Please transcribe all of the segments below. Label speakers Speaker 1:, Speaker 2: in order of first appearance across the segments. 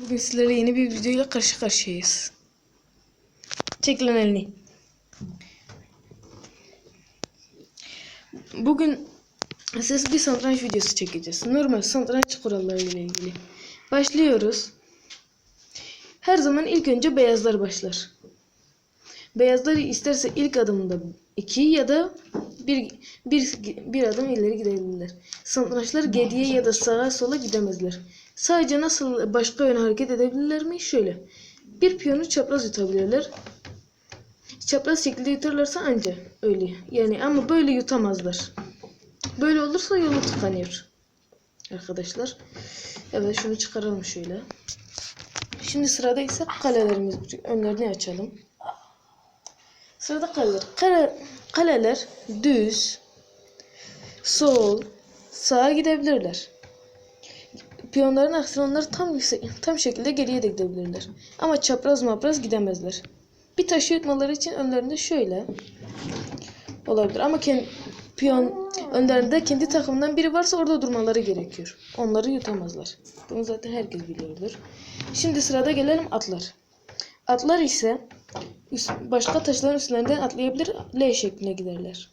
Speaker 1: Bugün sizlere yeni bir videoyla karşı karşıyayız. Çek elini. Bugün size bir satranç videosu çekeceğiz. Normal satranç kuralları ile ilgili. Başlıyoruz. Her zaman ilk önce beyazlar başlar. Beyazlar isterse ilk adımda 2 ya da bir, bir, bir adım ileri gidebilirler. Satrançlar geriye ya da sağa sola gidemezler. Sadece nasıl başka yöne hareket edebilirler mi? Şöyle. Bir piyonu çapraz yutabilirler. Çapraz şekilde yutarlarsa anca öyle. Yani ama böyle yutamazlar. Böyle olursa yolu tıkanıyor. Arkadaşlar. Evet şunu çıkaralım şöyle. Şimdi sırada ise kalelerimiz. Önlerini açalım. Sırada kaleler. Kale, kaleler düz, sol, sağa gidebilirler. Piyonların aksine onlar tam tam şekilde geriye de gidebilirler. Ama çapraz mapraz gidemezler. Bir taşı yutmaları için önlerinde şöyle olabilir. Ama piyon önlerinde kendi takımından biri varsa orada durmaları gerekiyor. Onları yutamazlar. Bunu zaten herkes biliyordur. Şimdi sırada gelelim atlar. Atlar ise başka taşların üstlerinden atlayabilir, L şekline giderler.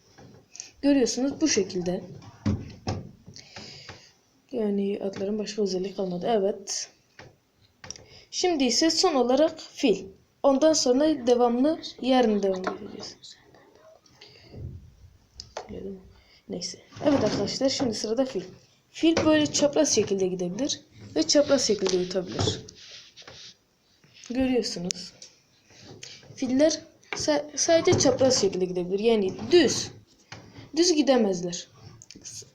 Speaker 1: Görüyorsunuz bu şekilde. Yani atların başka özelliği kalmadı. Evet. Şimdi ise son olarak fil. Ondan sonra devamlı yarın devam edeceğiz. Neyse. Evet arkadaşlar şimdi sırada fil. Fil böyle çapraz şekilde gidebilir ve çapraz şekilde yutabilir. Görüyorsunuz. Filler sa- sadece çapraz şekilde gidebilir. Yani düz. Düz gidemezler.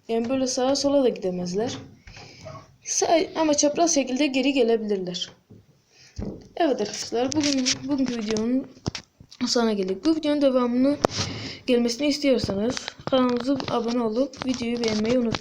Speaker 1: Yani böyle sağa sola da gidemezler. Ama çapraz şekilde geri gelebilirler. Evet arkadaşlar bugün bugünkü videonun sonuna geldik. Bu videonun devamını gelmesini istiyorsanız kanalımıza abone olup videoyu beğenmeyi unutmayın.